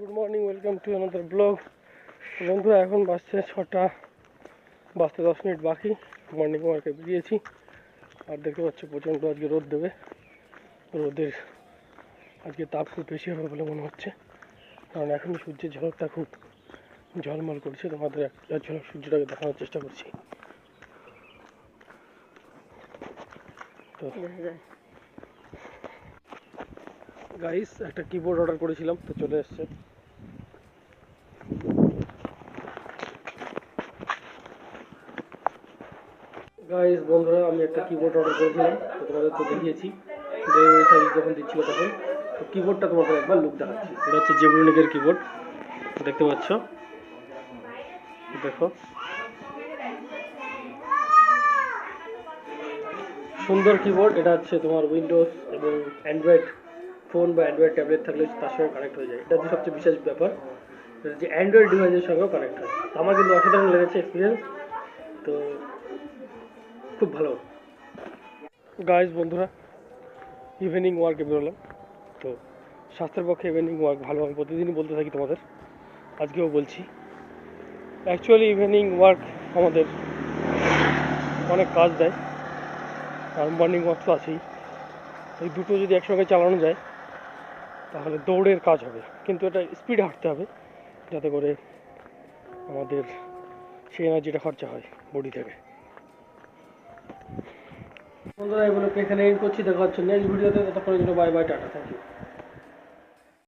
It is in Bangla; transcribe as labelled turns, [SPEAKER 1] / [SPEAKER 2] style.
[SPEAKER 1] Good morning welcome to another blog বন্ধুরা, এখন বাজছে ছটা, বাজতে দশ মিনিট বাকি। মর্নিং ওয়ার্কে বেরিয়েছি আর দেখতে পাচ্ছ প্রচণ্ড আজকে রোদ দেবে। রোদের আজকে তাপ খুব বেশি হবে বলে মনে হচ্ছে। কারণ এখন সূর্যের ঝলকটা খুব ঝলমল করছে। তোমাদের এক এক ঝলক সূর্যটাকে দেখানোর চেষ্টা করছি। তো গাইস একটা কিবোর্ড অর্ডার করেছিলাম, তো চলে এসছে। গাইস বন্ধুরা, আমি একটা কিবোর্ড অর্ডার করেছিলাম, তো তোমাদের তো দেখিয়েছি। ডেলিভারি যখন দিচ্ছিল তখন, তো কিবোর্ডটা তোমাদের একবার লুক দেখাচ্ছি। এটা হচ্ছে জেব্রনিকের কিবোর্ড দেখতে পাচ্ছ? দেখো। সুন্দর কিবোর্ড এটা হচ্ছে তোমার উইন্ডোজ এবং অ্যান্ড্রয়েড ফোন বা অ্যান্ড্রয়েড ট্যাবলেট থাকলে তার সঙ্গে কানেক্ট হয়ে যায়। এটা হচ্ছে সবচেয়ে বিশেষ ব্যাপার। যে অ্যান্ড্রয়েড ডিভাইসের সঙ্গেও কানেক্ট হয়। আমার কিন্তু অসাধারণ লেগেছে এক্সপিরিয়েন্স তো খুব ভালো। গাইজ বন্ধুরা ইভিনিং ওয়ার্কে বেরোলাম। তো স্বাস্থ্যের পক্ষে ইভিনিং ওয়ার্ক ভালো আমি প্রতিদিনই বলতে থাকি তোমাদের। আজকেও বলছি। অ্যাকচুয়ালি ইভিনিং ওয়ার্ক আমাদের অনেক কাজ দেয়। আর মর্নিং ওয়াক তো আছেই। এই দুটো যদি একসঙ্গে চালানো যায় তাহলে দৌড়ের কাজ হবে। কিন্তু এটা স্পিডে হাঁটতে হবে, যাতে করে আমাদের সেই এনার্জিটা খরচা হয় বডি থেকে। বন্ধুরা এগুলোকে এখানে এন্ড করছি। দেখা হচ্ছে নেক্সট ভিডিওতে ততক্ষণের জন্য বাই বাই টাটা থ্যাংক ইউ